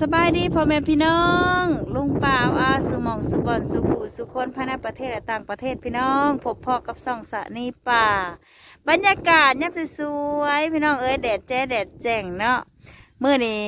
สบายดีพ่อแม่พี่น้อง ลุงป่าวอาสุมองสุบอนสุขุสุคนภายในประเทศและต่างประเทศพี่น้องพบพ่อกับส่องสะนีป่า บรรยากาศยับสวยๆพี่น้องเอ้ยแดดแจ้แดดแจ้งเนาะเมื่อนี้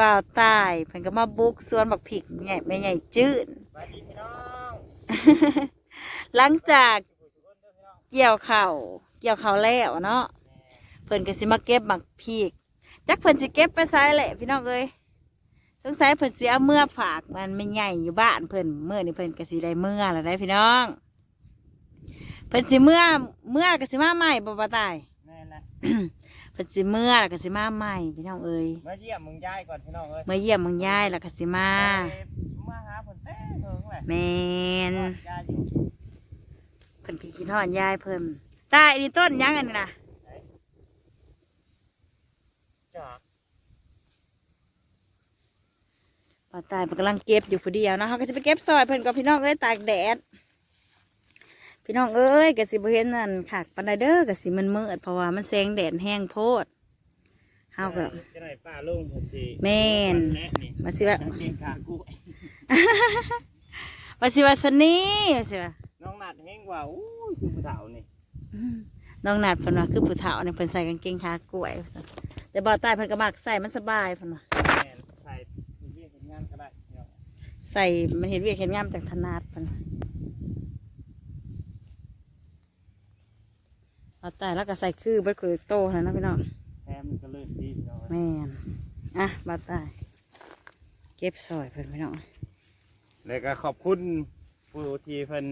บ่าวตายเพิ่นก็มาบุกสวนบักผิกใหญ่ไม่ใหญ่จืดหลังจากเกี่ยวเข่าวเกี่ยวเข่าวแล้วเนาะเพิ่นก็สิมาเก็บบักพีกจักเพิ่นสิเก็บไปไซแหละพี่น้องเอ้ย สงสัยเพิ่นสิเอาเมื่อฝากมันไม่ใหญ่อยู่บ้านเพิ่นเมื่อนี่เพิ่นก็สิได้เมื่อแล้วได้พี่น้องเพิ่นสิเมื่อเมื่อก็สิมาใหม่บ่บ่ตายแน่นะเพิ่นสิเมื่อแล้วก็สิมาใหม่พี่น้องเอ้ยมาเยี่ยมมึงยายก่อนพี่น้องเอ้ยเมื่อเยี่ยมมึงยายแล้วก็สิมาไปมาหาผลเต้เถิงแหละแม่นยายอยู่เพิ่นกินกินฮอดยายเพิ่นตายนี่ต้นหยังอันนี้นะ จาก ป้าตายเพิ่นกำลังเก็บอยู่ผู้เดียวเนาะเขาก็จะไปเก็บซอยเพิ่นกับพี่น้องเอ้ยตากแดด พี่น้องเอ้ยก็สิบ่เห็นนั่นขากปานใดเด้อก็สิมันมืดเพราะว่ามันแสงแดดแห้งโพดเฮาก็จะไหนป้าลุงผมสิแม่นแนะนี่มาสิว่ากางเกงขากู้ว่าสิว่าสนีว่าสิว่าน้องนัดแห้งกว่าอู้ยคือผู้เฒ่านี่อืมน้องนัดเพิ่นว่าคือผู้เฒ่าเนี่ยเพิ่นใส่กางเกงขากล้วยว่าซั่นแต่บ่าวตายเพิ่นก็มักใส่มันสบายเพิ่นว่า แม่นใส่เยี่ยมงานก็ได้พี่น้อง ใส่มันเห็นเวียกเห็นงามจากถนัดเพิ่นว่าบ่าวตายแล้วก็ใส่คือเบิดคือโตแล้วนะพี่น้องแถมมันก็ลื่นดีพี่น้องเอ้ยแม่นอะบาตายเก็บซอยเพิ่นพี่น้องแล้วก็ขอบคุณผู้ที่เพิ่น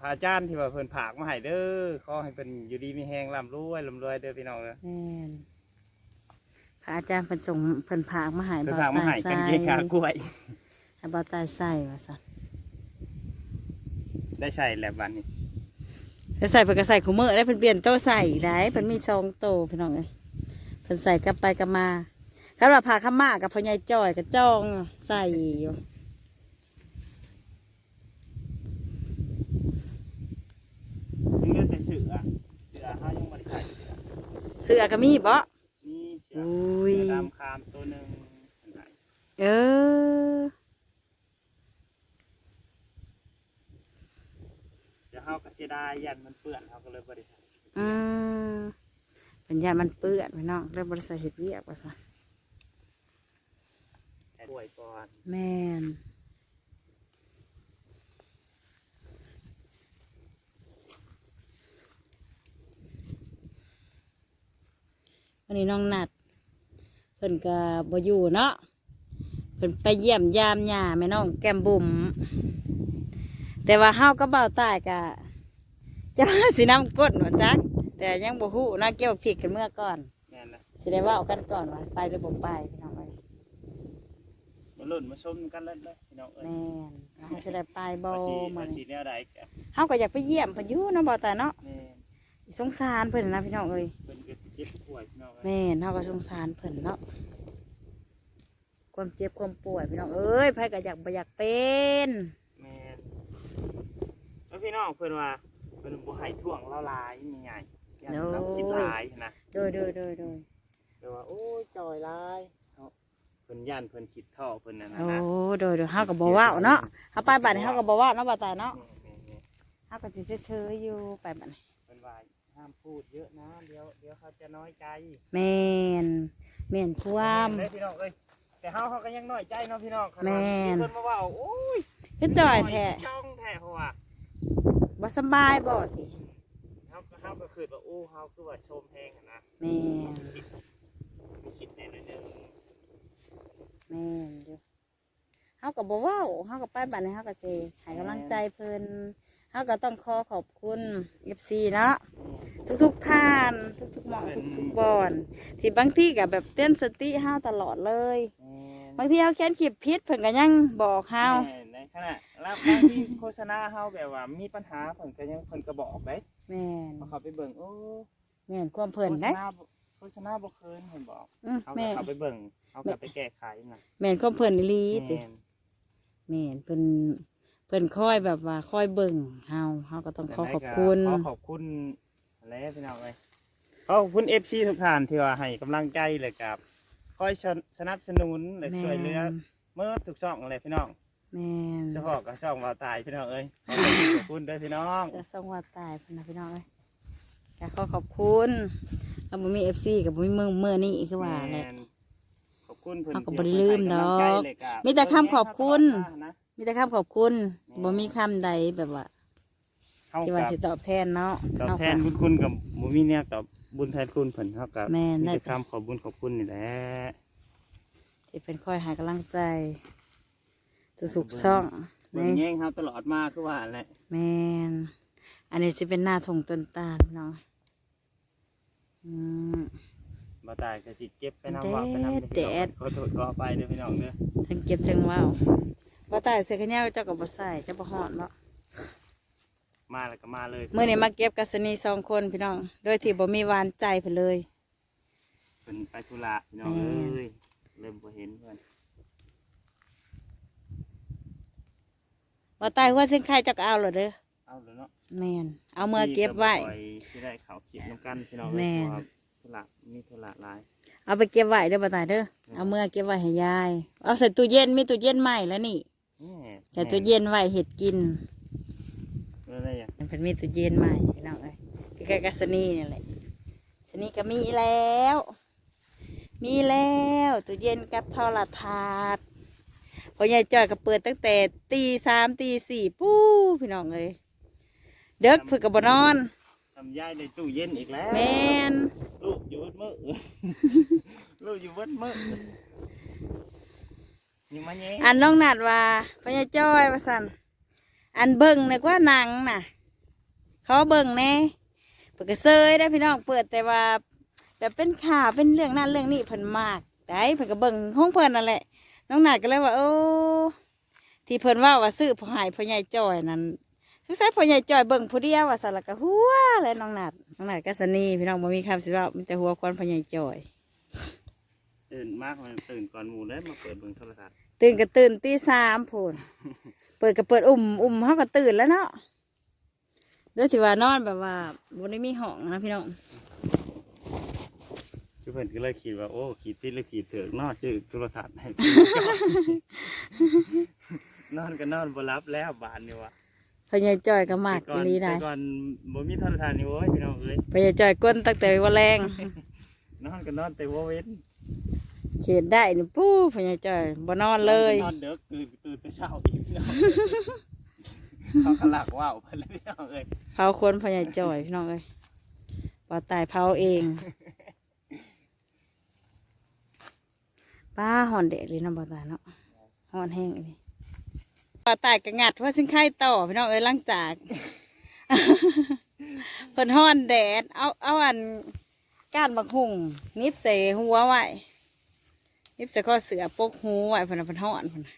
พาจ้านที่ว่าเพิ่นผากมาให้เด้อขอให้เพิ่นอยู่ดีมีแฮงร่ำรวยร่ำรวยเด้อพี่น้องเด้อแม่นพระอาจารย์เพิ่นส่งเพิ่นพากมาใหายเพิ่นบ่ผากมาตาให้ยใส่กางเกงขากล้วย ให้บ่ตายใส่ว่าซั่นได้ใช่แล้วบัดนี้แล้วใส่เพิ่นก็ใส่คู่มือได้เพิ่นเปลี่ยนโตใส่ได้เพิ่นมีซองโตพี่น้องเอ้ยเพิ่นใส่กลับไปกลับมาคันว่าพาขาวมากับพ่อใหญ่จ้อยก็จ้องใส่อยู่ยังเหลือแต่เสือเสือเฮายังบ่ได้ใส่เสือเสื้อก็มีบ่มีเสืออุ้ยเสือดำคามตัวหนึ่งเออเดี๋ย เฮาก็เสียดายยันมันเปื้อนเฮาก็เลยบ่ได้ใส่อืมปัญญามันเปื้อนพี่น้องเลยบ่ได้ใส่เฮ็ดเวียกว่าซั่นต่ป่วยก่อนแม่นวันนี้น้องนัดเพิ่นก็บ่อยู่เนาะเพิ่นไปเยี่ยมยามย่าแม่น้องแก้มบุ๋ม แต่ว่าเฮาก็เบาตายกะจะมาสิน้ำก้นว่าจักแต่ยังบ่ฮู้นะเกี่ยวกับผิดกันเมื่อก่อนแม่นนะสิได้เว่ากันก่อนว่าไปหรือบ่ไปพี่น้องเอ้ยมาลุ้นมาชมกันเลยเลยพี่น้องเอ้ยแม่นว่าเราสิได้ไปบ่ว่าสิมัว่านสิแนวใดกะเฮาก็อยากไปเยี่ยมเพิ่นอยู่เนาะบ่ตาเนาะแม่นสงสารเพิ่นนะพี่น้องเอ้ยเพิ่นก็เจ็บป่วยพี่น้องเอ้ยแม่นเฮาก็สงสารเพิ่นเนาะความเจ็บความป่วยพี่น้องเอ้ยไผก็อยากบ่อยากเป็นแม่น แล้วพี่น้องเพิ่นว่าเพิ่นบ่ให้ท่วงเราหลายมีใหญ่ยันเราคิดหลายนะโดยโดยโดยโดยแปลว่าโอ้ยจอยหลายเนาะเพิ่นยันเพิ่นคิดท่อเพิ่นนั่นน่ะโอ้นะโดยโดยเฮาก็บ่เว้าเนาะเฮาไปบัดนี้เฮาก็บ่เว้าเนาะบ่ตาเนาะแม่นแม่นเฮาก็สิเฉยๆอยู่ไปบัดนี้ๆเพิ่นว่าห้ามพูดเยอะนะเดี๋ยวเดี๋ยวเขาจะน้อยใจแม่นแม่นความเด้อพี่น้องเอ้ยแต่เฮาเขาก็ยังน้อยใจเนาะพี่น้องขนาดแม่นที่เพิ่นมาเว่าโอ้ยคือจ่อยแท้จ้องแท้เพราะว่า บ่สำบายบ่ติเฮาก็เฮาก็คือว่าโอ้เฮาคือว่าชมแพงอะนะแม่นคิดมีคิดแน่นอนเด้อแม่นอยู่เฮาก็บ่เว้าเฮาก็ไปบัดนี้เฮาก็สิให้กำลังใจเพิ่นเฮาก็ต้องขอขอบคุณ FC เนาะทุกๆท่าน ทุกๆหม่องทุกๆบอนที่บางทีก็แบบเตือนสติเฮาตลอดเลย บางทีเฮาเขียนคลิปผิดเพิ่นก็ยังบอกเฮาแม่นในขณะ รับบางทีโฆษณาเฮาแบบว่ามีปัญหาเพิ่นก็ยังเพิ่นก็บอกได้แม่นพอเขาไปเบิ่งโอ้แม่นความเพิ่นได้โฆษณาบ่โฆษณาบ่เคินเพิ่นบอกอืมเขาก็แม่นเขาไปเบิ่งเขาก็ไปแก้ไขน่ะแม่นความเพิ่นอีหลีติแม่นแม่นเพิ่นเพิ่นคอยแบบว่าคอยเบิ่งเฮาเฮาก็ต้องขอขอบคุณขอขอบคุณอะไรพี่น้องเอ้ยขอขอบคุณ FC ทุกท่านที่ว่าให้กำลังใจเลยกับคอยสนับสนุนและช่วยเหลือเมื่อทุกช่องอะไรพี่น้อง แม่นเฉพาะกับช่องวาวตายพี่น้องเอ้ยขอบคุณเด้อพี่น้องจะส่งว่าตายพุ่นนะพี่น้องเอ้ยก็ขอขอบคุณแล้วบ่มี FC กับบ่มีเมืองเมื่อนี้คือว่าแหละม่นขอบคุณเพิ่นเขาก็บ่ได้ลืมดอกที่ให้ำลังใจเลยะมีแต่คำขอบคุณนะมีแต่คำขอบคุณบ่มีคำใดแบบว่า เฮาที่ว่ากับสิตอบแทนเนาะตอบแทนเฮาบุญคุณกับบ่มีเนี่ยตอบบุญแทนคุณเพิ่นเฮากับแม่นมีได้แต่คำขอบบุญขอบคุณนี่แหละก็ที่เป็นคอยหากำลังใจ ทุกๆช่องเบิ่งแย่งเฮาตลอดมาคือว่าแหละแมนอันนี้จะเป็นหน้าถงต้นตาลเนาะอืม บ่ตายก็สิเก็บไปนำว่าไปนำแดด ขอโทษขออภัยเด้อพี่น้องเด้อทั้งเก็บทั้งว่าวบ่ตายเสื้อขนยาวเจ้าก็บ่ใส่เจ้าบ่ฮอดเนาะมาแล้วก็มาเลยเมื่อนี้มาเก็บกัสนีสองคนพี่น้อง โดยที่บ่มีหวานใจเพิ่นเลย เพิ่นไปธุระพี่น้องแม่เอ้ยเริ่มบ่เห็นเพิ่น บ่ตายหัวเส้นไข่เจ้าก็เอาเหรอเด้อเอาเลยเนาะแม่นเอาเมื่อเก็บไว้ที่ได้เขาคิดน้ำกันพี่น้องแม่เอ้ยเพราะว่าธุระมีธุระหลาย เอาไปเก็บไว้เด้อบ่ตายเด้อเอาเมื่อเก็บไว้ให้ยาย เอาใส่ตู้เย็นมีตู้เย็นใหม่แล้วนี่แม่แต่ตู้เย็นไว้เห็ดกินแม่อะไรอย่างมันเป็นมีตู้เย็นใหม่พี่น้องเอ้ยใกล้ๆกับสนีนี่แหละสนีก็มีแล้ว มีแล้วตู้เย็นกับโทรทัศน์ พอยายจอยก็เปิดตั้งแต่ตีสามตีสี่ปู้พี่น้องเอ้ยเด็กเพื่อกับบนอน ทำยายในตู้เย็นอีกแล้วแมนลูกอยู่เบดมือลูกอยู่เบดมือนี่มาแย่อันน้องนัดว่าพอยายจอยว่าสันอันเบิ่งนึกว่าหนังน่ะ เขาเบิ่งแน่เปิดกระเซยได้อพี่น้องเปิดแต่ว่าแบบเป็นข่าวเป็นเรื่องนั้นเรื่องนี้เพิ่นมากได้เพิ่นก็เบิ่งห้องเพิ่นนั่นแหละ น้องนัดก็เลยว่าโอ้ที่เพิ่นว่าว่าซื้อผู้ใหายพ่อใหญ่จอยนั่นสงสัยพ่อใหญ่จอยเบิ่งผู้เดียวว่าสารกะหัวเลยน้องนัดน้องนัดก็สนีพี่น้องบ่มีคำสิเว่ามีแต่หัวควันพ่อใหญ่จอยตื่นมากเลยตื่นก่อนหมู่เลยมาเปิดเบิ่งโทรทัศน์ตื่นก็ตื่นตีสามพูนเปิดก็เปิดอุ่มอุ่มเขาก็ตื่นแล้วเนาะเดี๋ยวที่ว่านอนแบบว่าบนนี้มีห้องนะพี่น้อง คือเพิ่นก็เลยคิดว่าโอ้ขีดติดหรือขีดเถือกเนอชื่อโทรทัศน์ให้ นอนก็นอนบ่รับแล้วบานนี่วะพญายจอยก็มากแต่อีก่อนหลีได้แต่ก่อนบ่มีโทรทัศน์นี่โอ้ยพี่น้องเอ้ยพญายจอยก้นตั้งแต่วันแรงนอนก็นอนแต่ว่าเว้นเขียนได้นี่ปู้พญายจอยบ่นอนเลยนอนเด็กตื่นตื่นแต่เช้าอีกพี่น้องเขากระลักว่าวไปเลยพี่น้องเอ้ยเผาคนพญายจอยพี่น้องเอ้ยบ่ตายเผาเอง ป้าหอนเดะเลยเนาะบ่ตายเนาะหอนแห้งอีนี่บ่ตายกระงัดเพราะซึ่งไข่ต่อพี่น้องเอ้ยหลังจากเพิ่นฮ้อนแดด เอาเอาอันก้านบักหุ่งนิบใส่หัวไว้นิบใส่ข้อเสือปกหูไว้เพิ่นน่ะเพิ่นฮ้อนเพิ่นน่ะ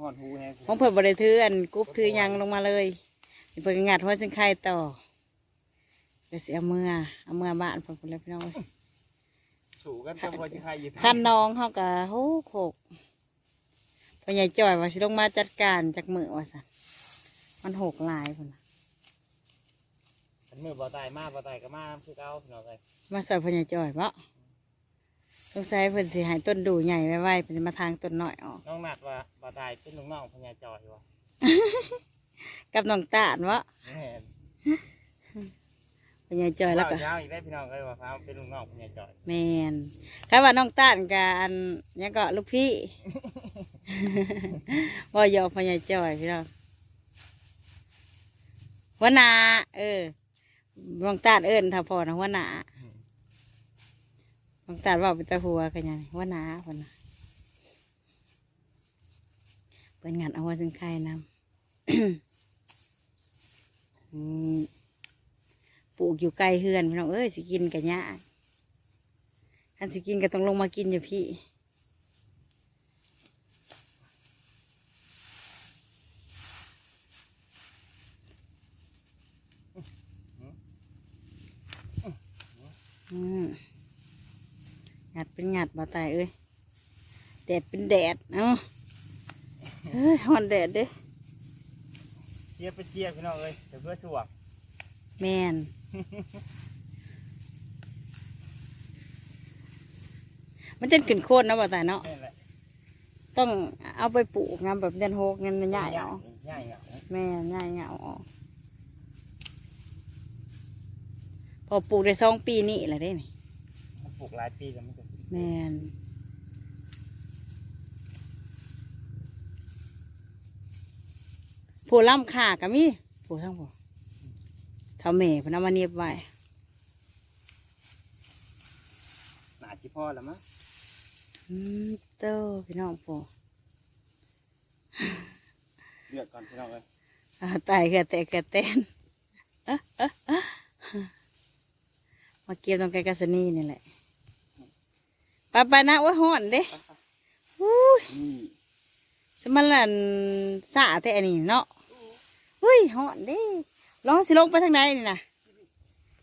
หอนหูแฮงของเพิ่นบ่ได้ถืออันกรุ๊ปถือหยังลงมาเลยเพิ่นก็งัดหัวซึ่งไข่ต่อก็สิเอามือเอามือบ้านเพิ่นพุ่นแหล้วพี่น้องเอ้ย สู่กันกับพ่อที่ใครอยู่คันน้องเฮาก็โหกโขกพ่อใหญ่จ้อยว่าสิลงมาจัดการจากมือว่าซั่นมันหกหลายพุ่นน่ะฉันมือบ่ตายมาบ่ตายก็มาคือเก่าพี่น้องเอ้ยมาซอยพ่อใหญ่จ้อยบ่สงสัยเพิ่นสิให้ต้นดูใหญ่ไว้ๆเพิ่นมาทางต้นน้อยออก น้องนัดว่าบ่ตายเป็นลูกน้องพญาจอยวะกับน้องตาลวะ แม่น พ่อใหญ่จ้อยแล้วก็เช้าอีกได้พี่น้องเอ้ยว่าพาเป็นลูกน้องพญาจอยแมนถ้าว่าน้องต้านกันยังก็ลูกพี่ว่าหยอกพญายจอยพี่น้องหัวหนาเออน้องต้านเอิญถ้าพอนะหัวหนาน้องต้านว่าเป็นตาหัวกันยังหัวหนาคนนะเป็นงานเอาหัวซึ่งไข่นำอืม ปลูกอยู่ไกลเฮือนพี่น้องเอ้ยสิกินกันยากคันสิกินก็ต้องลงมากินอยู่พี่อืมงัดเป็นงัดบ่ตายเอ้ยแดดเป็นแดดเอ้าเฮ้ยฮอนแดดเด้เชียร์ไปเชียร์พี่น้องเอ้ยเดี๋ยวเพื่อช่วงแมน มันจะขึ้นโคตรนะบ่ตายเนาะนี่นแหละต้องเอาไปปลูกนะแบบเดือนหกเงินใหญ่เอาใหญ่เหงาแม่ใหญ่เอาออกพอปลูกได้สองปีนี่แหละได้นี่มันปลูกหลายปีแล้วมันก็แม่นผู้ล่ำขาก็มีผู้ทั้งผู้ เท่าแม่เพนเอามาเนียบไว้หนาจิพ่อแล้วมั้งอืมเต้าพี่น้องผู้เลือกก่อนพี่น้องเลยอ่าตายเกิดแต่เกิดเต้นมาเก็บตรงไกลกัสนีนี่แหละไปไปนะว่าห่อนเด้อู้ยนี่สมันลันสาแต่อันนี้เนาะอุ้ยห่อนเด้ ลองสิลงไปทางไหนนี่นะ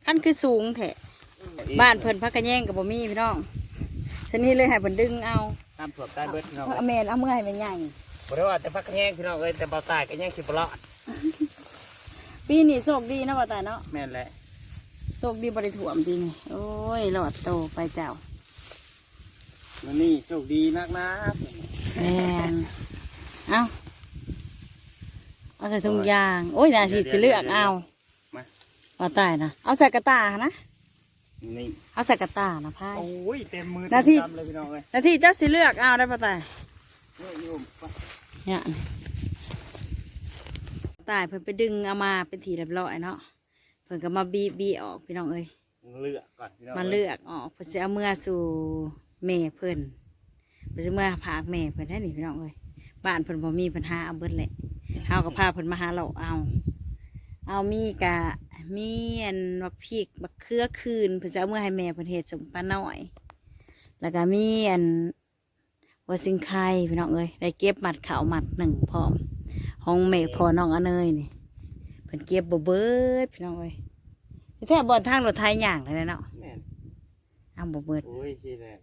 ขั้นคือสูงแท้บ้านเพิ่นพักกันแย่งกับบ่มีพี่น้องสนี่เลยให้เพิ่นดึงเอาน้ำถ่วมใต้เบิดพี่น้องเอาแมนเอาเมื่อให้มันใหญ่บ่ได้ว่าแต่พักแห้งพี่น้องเอ้ยแต่เบาตายก็ยังสิบลอดปีนี้โชคดีนะว่าแต่เนาะแม่นแหละโชคดีบริถ่วมปีนี้โอ้ยหลอดโตไปเจ้าวันนี้โชคดีนักนะแมนเอาเอา ใส่ถุงยาง โอ้ยนาทีสิเลือกเอามาว่าตายนะเอาใส่กระตานะนี่เอาใส่กระตานะพายโอ้ยเต็มมือหน้าที่เต็มกำเลยพี่น้องเอ้ยนาทีเจ้าสิเลือกเอาได้ปะตายนี่อยู่ไปเนี่ยตายเพิ่นไปดึงเอามาเป็นทีเรียบร้อยเนาะเพิ่นก็มาบีบีออกพี่น้องเอ้ยเลือกก่อนพี่น้องมาเลือกออกเพื่อจะเอาเมื่อสู่แม่เพิ่นเพื่อจะเมื่อพากแม่เพิ่นให้หนีพี่น้องเอ้ยบ้านเพิ่นบ่มีปัญหาเอาเบิดแหละ เฮาก็พาเพิ่นมาหาเราเอา เอามีกะมีอันบักพริกบักเขือคืนเพื่อจะเอาเมื่อให้แม่เพิ่นเฮ็ดสมปลาน้อย แล้วก็มีอันหัวสิงไข่พี่น้องเอ้ยได้เก็บหมัดขาวหมัดหนึ่งพร้อมห้องแม่พอน้องอเนยนี่เพิ่นเก็บบ่เบิดพี่น้องเอ้ยแท้บ่อนทางรถไทยย่างเลยเนาะแม่นอ้าวบ่เบิดโอ้ยสิแหละ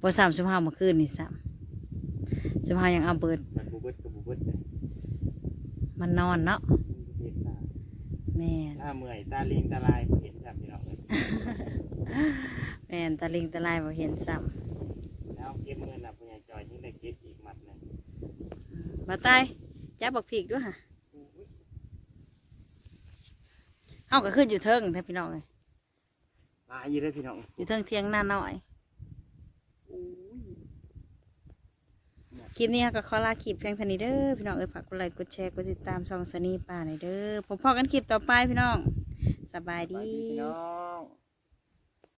บ่สามสิบห้าเมื่อคืนนี่ซ้ำสิบห้ายังเอาเบิดมันบุเบิดกับบุเบิดเลย มันนอนเนาะเห็นตาแม่นตาเมื่อยตาลิงตาลายบ่เห็นครับพี่น้องเอ้ยแม่นตะลิงตะลายบ่เห็นซ้แล้วเก็บเงินน่ะผู้ใหญ่จอยยิ่งได้เก็บอีกหมัดหนึงำบ่ตายจับบักพริกด้วยค่ะเฮาก็ขึ้นอยู่เทิงแท้พี่น้องเอ้ยลายอยู่เด้อพี่น้องอยู่เทิงเทียงหน้าน้อย คลิปนี้ก็ขอลาคลิปเพียงเท่านี้เด้อพี่น้องเอ้ยฝากกดไลค์กดแชร์กดติดตามซองสนีป่าหน่อยเด้อพบพอกันคลิปต่อไปพี่น้องสบายดีดีพี่น้อง